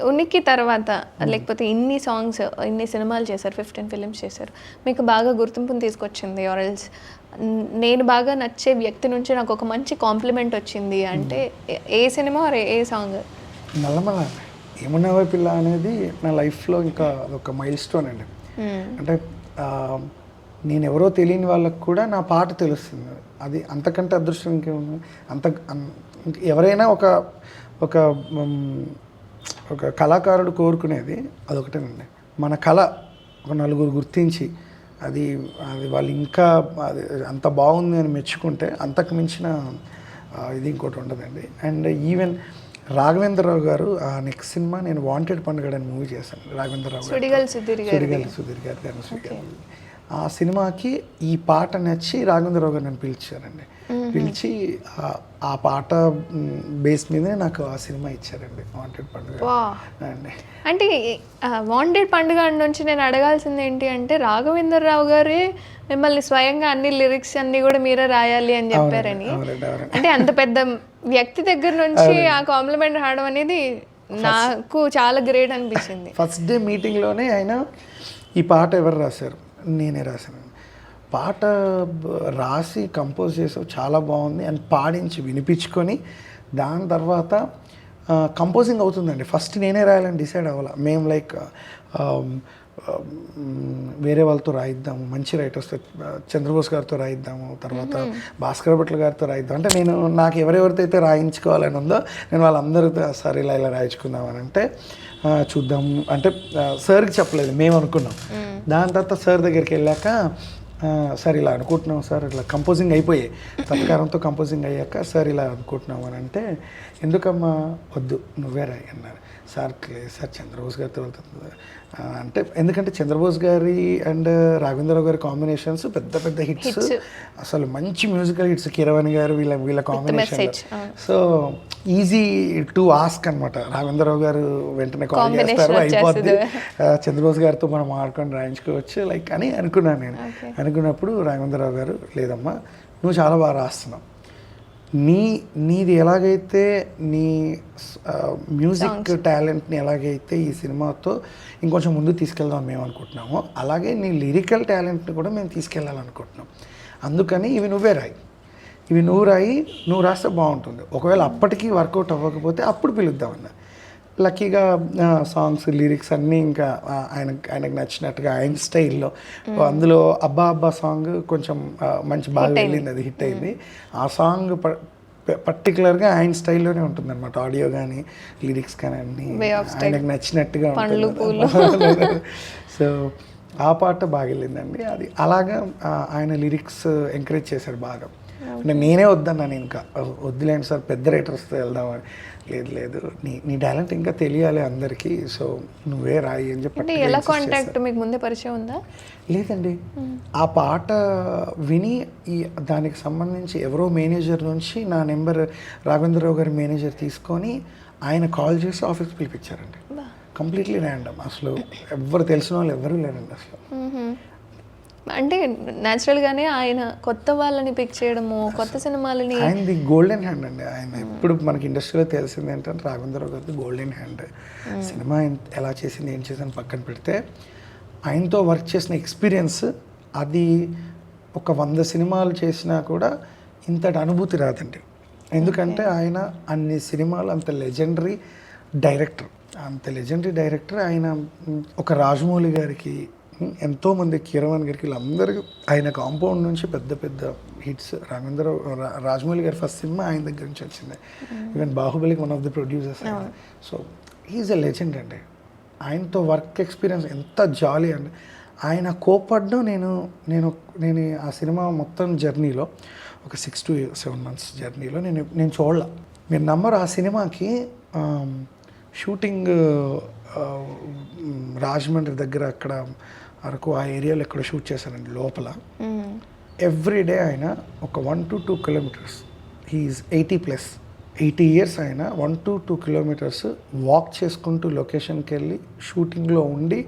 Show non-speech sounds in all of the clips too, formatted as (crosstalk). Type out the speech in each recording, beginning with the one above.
ఉనికి తర్వాత లేకపోతే ఇన్ని సాంగ్స్ ఇన్ని సినిమాలు చేశారు ఫిఫ్టీన్ ఫిలిమ్స్ చేశారు. మీకు బాగా గుర్తింపుని తీసుకొచ్చింది ఆర్ఎల్స్ నేను బాగా నచ్చే వ్యక్తి నుంచి నాకు ఒక మంచి కాంప్లిమెంట్ వచ్చింది అంటే ఏ- సినిమా ఏ సాంగ్ నల్లమల ఏమున్నావా పిల్ల అనేది నా లైఫ్లో ఇంకా అదొక మైల్ స్టోన్ అండి అంటే నేను ఎవరో తెలియని వాళ్ళకు కూడా నా పాట తెలుస్తుంది. అది అంతకంటే అదృష్టం ఇంకేముంది? అంత ఎవరైనా ఒక ఒక ఒక కళాకారుడు కోరుకునేది అదొకటేనండి. మన కళ ఒక నలుగురు గుర్తించి అది అది వాళ్ళు ఇంకా అది అంత బాగుంది అని మెచ్చుకుంటే అంతకు మించిన ఇది ఇంకోటి ఉండదండి. అండ్ ఈవెన్ రాఘవేంద్రరావు గారు ఆ నెక్స్ట్ సినిమా నేను వాంటెడ్ పండుగ అని మూవీ చేశాను. రాఘవేంద్రరావు సుడిగల్ సుధీర్ గారి సుధీర్ గారి ఆ సినిమాకి ఈ పాట నచ్చి రాఘవేంద్రరావు గారు నన్ను పిలిచారండి. పిలిచి ఆ- పాట బేస్ మీదనే నాకు ఆ సినిమా ఇచ్చారండి వాంటెడ్ పండుగ. అండి. అంటే వాంటెడ్ పండుగ నుంచి నేను అడగాల్సింది ఏంటి అంటే రాఘవేంద్రరావు గారే మిమ్మల్ని స్వయంగా అన్ని లిరిక్స్ అన్ని కూడా మీరే రాయాలి అని చెప్పారని. అంటే అంత పెద్ద వ్యక్తి దగ్గర నుంచి ఆ కాంప్లిమెంట్ రావడం అనేది నాకు చాలా గ్రేట్ అనిపించింది. ఫస్ట్ డే మీటింగ్లోనే ఆయన ఈ పాట ఎవరు రాశారు? నేనే రాశాను. పాట రాసి కంపోజ్ చేసావు చాలా బాగుంది. అని పాడించి వినిపించుకొని దాని తర్వాత కంపోజింగ్ అవుతుందండి. ఫస్ట్ నేనే రాయాలని డిసైడ్ అవ్వాలి. మేము లైక్ వేరే వాళ్ళతో రాయిద్దాము మంచి రైటర్స్తో చంద్రబోస్ గారితో రాయిద్దాము తర్వాత భాస్కర్ భట్ల గారితో రాయిద్దాం అంటే నేను నాకు ఎవరెవరితో అయితే రాయించుకోవాలని ఉందో నేను వాళ్ళందరితో సార్ ఇలా ఇలా రాయించుకుందాం అని అంటే ఆ, చూద్దాం. అంటే సార్కి చెప్పలేదు మేము అనుకున్నాం. దాని తర్వాత సార్ దగ్గరికి వెళ్ళాక సార్ ఇలా అనుకుంటున్నాం సార్ ఇట్లా కంపోజింగ్ అయిపోయాయి. తత్కారంతో కంపోజింగ్ అయ్యాక సార్ ఇలా అనుకుంటున్నాం అని అంటే ఎందుకమ్మా వద్దు నువ్వే రాయి అన్నారు. సార్ లేదు సార్ చంద్రబోస్ గారితో వెళ్తుంది అంటే ఎందుకంటే చంద్రబోస్ గారి అండ్ రాఘవేంద్రరావు గారి కాంబినేషన్స్ పెద్ద పెద్ద హిట్స్. అసలు మంచి మ్యూజికల్ హిట్స్. కిరవాణి గారు వీళ్ళ వీళ్ళ combination so easy to ask అనమాట రాఘవేంద్రరావు గారు వెంటనే కాల్ చేస్తారు అయిపోద్ది. చంద్రబోస్ గారితో మనం ఆడుకొని రాయించుకోవచ్చు. లైక్ అని అనుకున్నాను నేను. అనుకున్నప్పుడు రాఘవేంద్రరావు గారు లేదమ్మా నువ్వు చాలా బాగా రాస్తున్నావు. నీ నీది ఎలాగైతే నీ మ్యూజిక్ టాలెంట్ని ఎలాగైతే ఈ సినిమాతో ఇంకొంచెం ముందు తీసుకెళ్దాం మేము అనుకుంటున్నామో అలాగే నీ లిరికల్ టాలెంట్ని కూడా మేము తీసుకెళ్ళాలనుకుంటున్నాం అందుకని ఇవి నువ్వే రాయి. ఇవి నువ్వు రాయి నువ్వు రాస్తే బాగుంటుంది. ఒకవేళ అప్పటికి వర్కౌట్ అవ్వకపోతే అప్పుడు పిలుద్దామన్న. లక్కీగా సాంగ్స్ లిరిక్స్ అన్నీ ఇంకా ఆయన ఆయనకు నచ్చినట్టుగా ఆయన స్టైల్లో అందులో అబ్బా అబ్బా సాంగ్ కొంచెం మంచి బాగా వెళ్ళింది అది హిట్ అయింది. ఆ సాంగ్ పర్టికులర్గా ఆయన స్టైల్లోనే ఉంటుంది అనమాట ఆడియో కానీ లిరిక్స్ కానీ అన్ని ఆయనకు నచ్చినట్టుగా ఉంటుంది సో (laughs) ఆ పాట బాగా వెళ్ళిందండి. అది అలాగా ఆయన లిరిక్స్ ఎంకరేజ్ చేశారు బాగా. అంటే నేనే వద్దన్నాను ఇంకా. వద్దులేండి సార్ పెద్ద రైటర్స్తో వెళ్దామని. లేదు లేదు నీ నీ టాలెంట్ ఇంకా తెలియాలి అందరికీ. సో నువ్వే రాయి అని చెప్పి ఎలా కాంటాక్ట్ మీకు ముందే పరిచయం ఉందా? లేదండి. ఆ పాట విని ఈ దానికి సంబంధించి ఎవరో మేనేజర్ నుంచి నా నెంబర్ రాఘవేంద్రరావు గారి మేనేజర్ తీసుకొని ఆయన కాల్ చేసి ఆఫీస్కి పిలిపించారండి. Completely random. అసలు ఎవరు తెలిసిన వాళ్ళు ఎవరు లేరండి అసలు. అంటే natural గానే ఆయన కొత్త వాళ్ళని పిక్ చేయడము కొత్త సినిమాలని ఆయనది గోల్డెన్ హ్యాండ్ అండి. ఆయన ఎప్పుడు మనకి ఇండస్ట్రీలో తెలిసింది ఏంటంటే రాఘవేంద్రరావు గారిది గోల్డెన్ హ్యాండ్ సినిమా ఎంత- ఎలా చేసింది ఏం చేసింది పక్కన పెడితే ఆయనతో వర్క్ చేసిన ఎక్స్పీరియన్స్ అది ఒక వంద సినిమాలు చేసినా కూడా ఇంతటి అనుభూతి రాదండి. ఎందుకంటే ఆయన అన్ని సినిమాలు అంత లెజెండరీ డైరెక్టర్ అంత లెజెండరీ డైరెక్టర్ ఆయన ఒక రాజమౌళి గారికి ఎంతోమంది కీరవాణి గారికి వీళ్ళందరికీ ఆయన కాంపౌండ్ నుంచి పెద్ద పెద్ద హిట్స్. రాఘవేంద్ర రా- రాజమౌళి గారి ఫస్ట్ సినిమా ఆయన దగ్గర నుంచి వచ్చింది. Even బాహుబలికి one of the producers so is a legend అండి. ఆయనతో వర్క్ ఎక్స్పీరియన్స్ ఎంత జాలీ అండి. ఆయన కోపడ్డం నేను నేను నేను ఆ సినిమా మొత్తం జర్నీలో ఒక సిక్స్ టు సెవెన్ మంత్స్ జర్నీలో నేను నేను చూడలే. మీరు నమ్మరు ఆ సినిమాకి షూటింగ్ ఆ, మ్, రాజమండ్రి దగ్గర అక్కడ అరకు ఆ ఏరియాలో ఎక్కడ షూట్ చేశారండి లోపల. ఎవ్రీ డే ఆయన ఒక one to two kilometres he's eighty plus eighty years ఆయన one to two kilometres walk చేసుకుంటూ లొకేషన్కి వెళ్ళి షూటింగ్లో ఉండి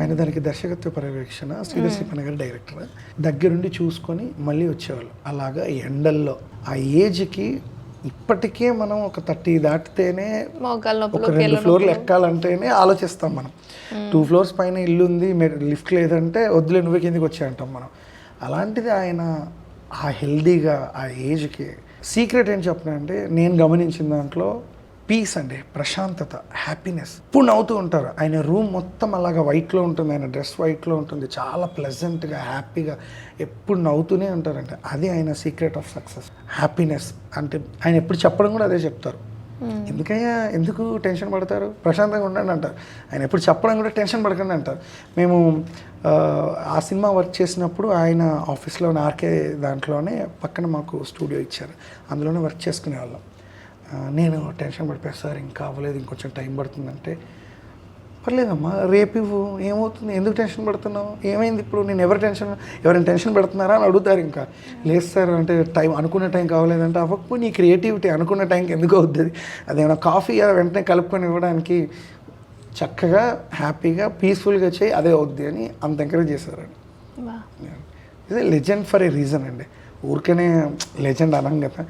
ఆయన దానికి దర్శకత్వ పర్యవేక్షణ శ్రీధర్ సిపన్న గారి డైరెక్టర్ దగ్గరుండి చూసుకొని మళ్ళీ వచ్చేవాళ్ళు. అలాగా ఎండల్లో. ఆ ఏజ్కి ఇప్పటికే మనం ఒక థర్టీ దాటితేనే ఒక రెండు ఫ్లోర్లు ఎక్కాలంటేనే ఆలోచిస్తాం మనం. టూ ఫ్లోర్స్ పైన ఇల్లు ఉంది లిఫ్ట్ లేదంటే వద్దులే నువ్వే కిందికి వచ్చి అంటాం మనం. అలాంటిది ఆయన ఆ హెల్దీగా ఆ ఏజ్కి సీక్రెట్ ఏం చెప్పిన అంటే నేను గమనించిన దాంట్లో పీస్ అండి ప్రశాంతత హ్యాపీనెస్. ఇప్పుడు నవ్వుతూ ఉంటారు. ఆయన రూమ్ మొత్తం అలాగా వైట్లో ఉంటుంది. ఆయన డ్రెస్ వైట్లో ఉంటుంది. చాలా ప్లెజెంట్గా హ్యాపీగా ఎప్పుడు నవ్వుతూనే ఉంటారంటే. అది ఆయన సీక్రెట్ ఆఫ్ సక్సెస్. హ్యాపీనెస్ అంటే ఆయన ఎప్పుడు చెప్పడం కూడా అదే చెప్తారు. ఎందుకయ్యా? ఎందుకు టెన్షన్ పడతారు? ప్రశాంతంగా ఉండండి అంటారు. ఆయన ఎప్పుడు చెప్పడం కూడా టెన్షన్ పడకండి అంటారు. మేము ఆ, సినిమా వర్క్ చేసినప్పుడు ఆయన ఆఫీస్లో ఆర్కే దాంట్లోనే పక్కన మాకు స్టూడియో ఇచ్చారు. అందులోనే వర్క్ చేసుకునే వాళ్ళం ఆ, నేను టెన్షన్ పడిపోయా సార్ ఇంకా అవ్వలేదు ఇంకొంచెం టైం పడుతుందంటే పర్లేదమ్మా రేపు ఇవ్వు ఏమవుతుంది ఎందుకు టెన్షన్ పడుతున్నావు ఏమైంది ఇప్పుడు నేను ఎవరు టెన్షన్ ఎవరైనా టెన్షన్ పెడుతున్నారా? అని అడుగుతారు ఇంకా. లేదు సార్ అంటే టైం అనుకున్న టైం కావలేదంటే అవ్వకపోయి నీ క్రియేటివిటీ అనుకున్న టైంకి ఎందుకు అవుతుంది అదేమైనా కాఫీ వెంటనే కలుపుకొని ఇవ్వడానికి చక్కగా హ్యాపీగా పీస్ఫుల్గా చేయి అదే అవుద్ది అని అంత ఎంకరేజ్ చేశారండి. ఇది లెజెండ్ ఫర్ ఏ రీజన్ అండి. ఊరికనే లెజెండ్ అనం కదా.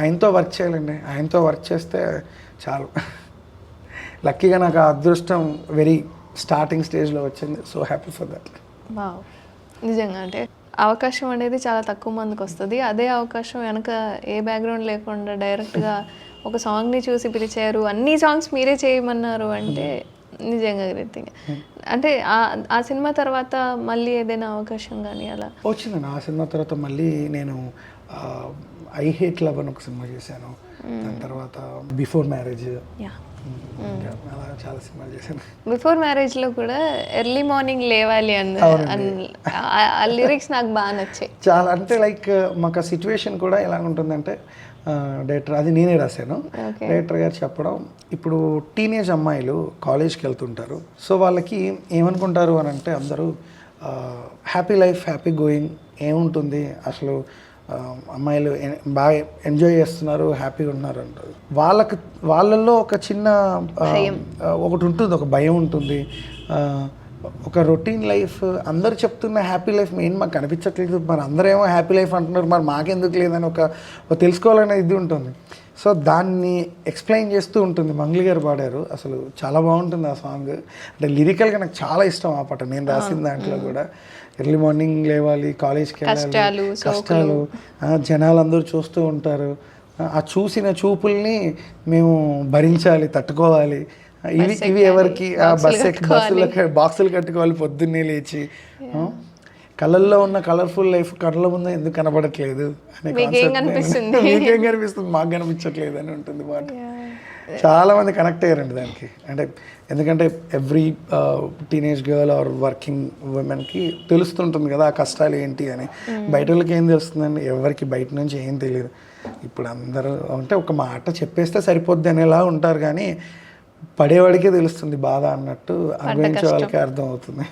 ఆయనతో వర్క్ చేయాలండి. ఆయనతో వర్క్ చేస్తే చాలు. లక్కీగా నాకు ఆ అదృష్టం వెరీ స్టార్టింగ్ స్టేజ్లో వచ్చింది. సో హ్యాపీ ఫర్ దట్ నిజంగా అంటే అవకాశం అనేది చాలా తక్కువ మందికి వస్తుంది. అదే అవకాశం వెనక ఏ బ్యాక్గ్రౌండ్ లేకుండా డైరెక్ట్గా ఒక సాంగ్ని చూసి పిలిచారు. అన్ని సాంగ్స్ మీరే చేయమన్నారు అంటే నిజంగా గ్రేట్ థింగ్ అంటే ఆ- ఆ సినిమా తర్వాత మళ్ళీ ఏదైనా అవకాశం కానీ అలా? వచ్చిందండి. ఆ సినిమా తర్వాత మళ్ళీ నేను ఐ హేట్ లవ్ అని ఒక సినిమా చేశాను. దాని తర్వాత బిఫోర్ మ్యారేజ్ యా అలా చాలా సినిమాలు చేశాను. బిఫోర్ మ్యారేజ్లో కూడా ఎర్లీ మార్నింగ్ లేవాలి అన్న ఆ లిరిక్స్ నాకు బాగా నచ్చాయి. చాలా అంటే లైక్ మాకు ఆ సిచ్యువేషన్ కూడా ఎలా ఉంటుందంటే డైరెక్టర్ అది నేనే రాశాను. డైరెక్టర్ గారు చెప్పడం ఇప్పుడు టీనేజ్ అమ్మాయిలు కాలేజ్కి వెళ్తుంటారు. సో వాళ్ళకి ఏమనుకుంటారు అని అంటే అందరూ హ్యాపీ లైఫ్ హ్యాపీ గోయింగ్ ఏముంటుంది? అసలు అమ్మాయిలు బాగా ఎంజాయ్ చేస్తున్నారు హ్యాపీగా ఉన్నారు అంటారు. వాళ్ళకి వాళ్ళల్లో ఒక చిన్న ఒకటి ఉంటుంది ఒక భయం ఉంటుంది. ఒక రొటీన్ లైఫ్ అందరు చెప్తున్న హ్యాపీ లైఫ్ మెయిన్ మాకు కనిపించట్లేదు. మరి అందరేమో హ్యాపీ లైఫ్ అంటున్నారు. మరి మాకెందుకు లేదని ఒక తెలుసుకోవాలనే ఇది ఉంటుంది. సో దాన్ని ఎక్స్ప్లెయిన్ చేస్తూ ఉంటుంది. మంగ్లీ గారు పాడారు. అసలు చాలా బాగుంటుంది ఆ సాంగ్. అంటే లిరికల్గా నాకు చాలా ఇష్టం ఆ పాట. నేను రాసిన దాంట్లో కూడా. ఎర్లీ మార్నింగ్ లేవాలి కాలేజ్కి కష్టాలు, వెళ్ళాలి కష్టాలు జనాలందరూ చూస్తూ ఉంటారు. ఆ, చూసిన చూపుల్ని మేము భరించాలి తట్టుకోవాలి. ఇవి ఇవి ఎవరికి? ఆ బస్ ఎక్కి బస్సులో బాక్సులు కట్టుకోవాలి పొద్దున్నే లేచి. కళ్ళల్లో ఉన్న కలర్ఫుల్ లైఫ్ కళ్ళ ముందు ఎందుకు కనబడట్లేదు అనే మీకేం కనిపిస్తుంది? (laughs) మీకేం కనిపిస్తుంది? మాకు కనిపించట్లేదు అని ఉంటుంది మాట. చాలా మంది కనెక్ట్ అయ్యారండి దానికి. అంటే ఎందుకంటే every teenage girl or working ఉమెన్కి తెలుస్తుంటుంది కదా ఆ కష్టాలు ఏంటి అని. బయట వాళ్ళకి ఏం తెలుస్తుందండి? ఎవరికి బయట నుంచి ఏం తెలియదు. ఇప్పుడు అందరూ అంటే ఒక మాట చెప్పేస్తే సరిపోద్ది అనేలా ఉంటారు కానీ పడేవాడికే తెలుస్తుంది బాధ అన్నట్టు అనుభవించే వాళ్ళకే అర్థం అవుతుంది